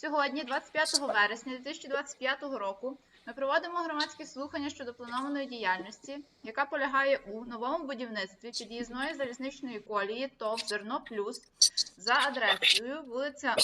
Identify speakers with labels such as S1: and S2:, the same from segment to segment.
S1: Сьогодні, 25 вересня 2025 року, ми проводимо громадські слухання щодо планованої діяльності, яка полягає у новому будівництві під'їзної залізничної колії ТОВ Зерно Плюс за адресою вулиця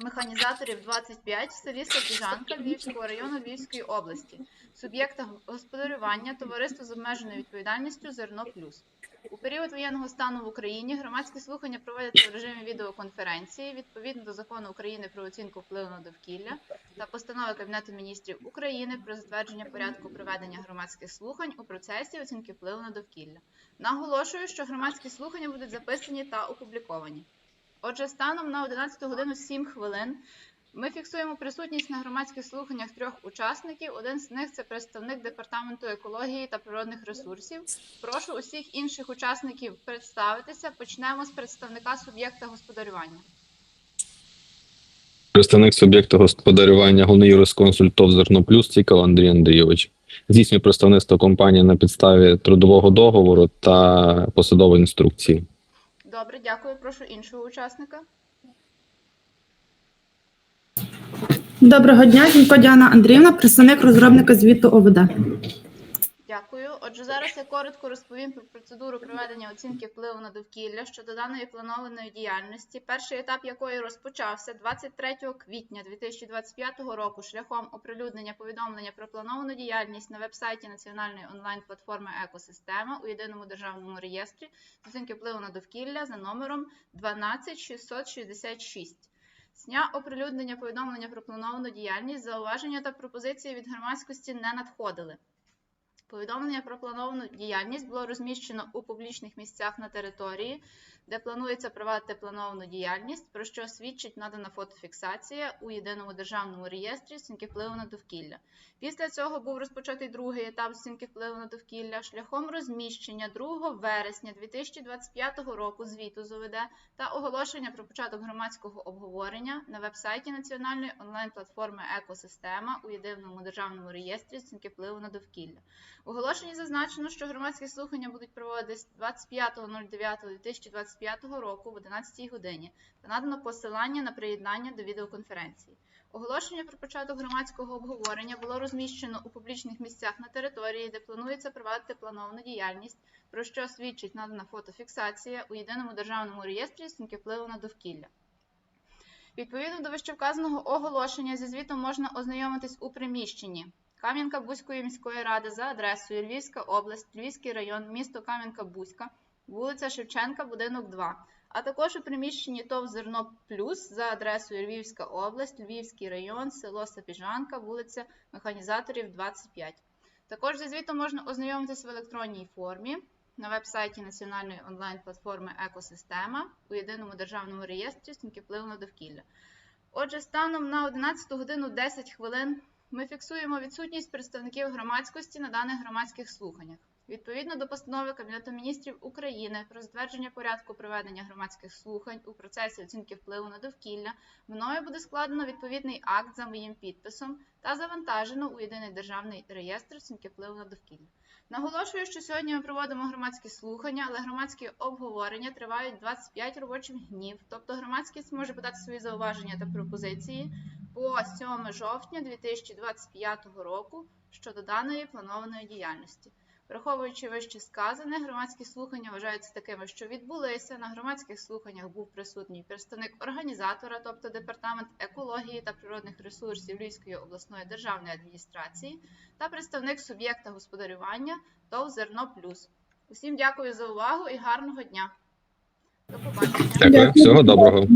S1: Механізаторів 25 в селі Сапіжанка Львівського району Львівської області, суб'єкта господарювання товариство з обмеженою відповідальністю Зерно Плюс. У період воєнного стану в Україні громадські слухання проводяться в режимі відеоконференції відповідно до закону України про оцінку впливу на довкілля та постанови Кабінету міністрів України про затвердження порядку проведення громадських слухань у процесі оцінки впливу на довкілля. Наголошую, що громадські слухання будуть записані та опубліковані. Отже, станом на 11 годину 7 хвилин ми фіксуємо присутність на громадських слуханнях трьох учасників. Один з них це представник департаменту екології та природних ресурсів. Прошу усіх інших учасників представитися. Почнемо з представника суб'єкта господарювання.
S2: Представник суб'єкта господарювання головний юрисконсульт «Зерно Плюс» Цікав Андрій Андрійович. Здійснює представництво компанії на підставі трудового договору та посадової інструкції.
S1: Добре, дякую. Прошу іншого учасника.
S3: Доброго дня, Зінько Діана Андріївна, представник розробника звіту ОВД.
S1: Дякую. Отже, зараз я коротко розповім про процедуру проведення оцінки впливу на довкілля щодо даної планованої діяльності, перший етап якої розпочався 23 квітня 2025 року шляхом оприлюднення повідомлення про плановану діяльність на вебсайті національної онлайн-платформи Екосистема у єдиному державному реєстрі оцінки впливу на довкілля за номером 12666. З дня оприлюднення повідомлення про плановану діяльність зауваження та пропозиції від громадськості не надходили. Повідомлення про плановану діяльність було розміщено у публічних місцях на території, де планується провадити плановану діяльність, про що свідчить надана фотофіксація у єдиному державному реєстрі оцінки впливу на довкілля. Після цього був розпочатий другий етап оцінки впливу на довкілля шляхом розміщення 2 вересня 2025 року звіту з ОВД та оголошення про початок громадського обговорення на вебсайті національної онлайн-платформи Екосистема у єдиному державному реєстрі оцінки впливу на довкілля. Оголошенні зазначено, що громадські слухання будуть проводитись 25.09.2025 року в 11 годині та надано посилання на приєднання до відеоконференції. Оголошення про початок громадського обговорення було розміщено у публічних місцях на території, де планується провадити плановану діяльність, про що свідчить надана фотофіксація у єдиному державному реєстрі оцінки впливу на довкілля. Відповідно до вищевказаного оголошення зі звітом можна ознайомитись у приміщенні Кам'янка Бузької міської ради за адресою Львівська область, Львівський район, місто Кам'янка-Бузька, вулиця Шевченка, будинок 2, а також у приміщенні ТОВ Зерно Плюс за адресою Львівська область, Львівський район, село Сапіжанка, вулиця Механізаторів, 25. Також зі звітом можна ознайомитись в електронній формі на веб-сайті національної онлайн-платформи Екосистема у єдиному державному реєстрі оцінки впливу на довкілля. Отже, станом на 11 годину 10 хвилин ми фіксуємо відсутність представників громадськості на даних громадських слуханнях. Відповідно до постанови Кабінету міністрів України про затвердження порядку проведення громадських слухань у процесі оцінки впливу на довкілля, мною буде складено відповідний акт за моїм підписом та завантажено у єдиний державний реєстр оцінки впливу на довкілля. Наголошую, що сьогодні ми проводимо громадські слухання, але громадські обговорення тривають 25 робочих днів. Тобто громадськість може подати свої зауваження та пропозиції по 7 жовтня 2025 року щодо даної планованої діяльності. Враховуючи вище сказане, громадські слухання вважаються такими, що відбулися. На громадських слуханнях був присутній представник організатора, тобто департамент екології та природних ресурсів Львівської обласної державної адміністрації, та представник суб'єкта господарювання ТОВ Зерно Плюс. Усім дякую за увагу і гарного дня. До побачення.
S2: Дякую. Всього доброго.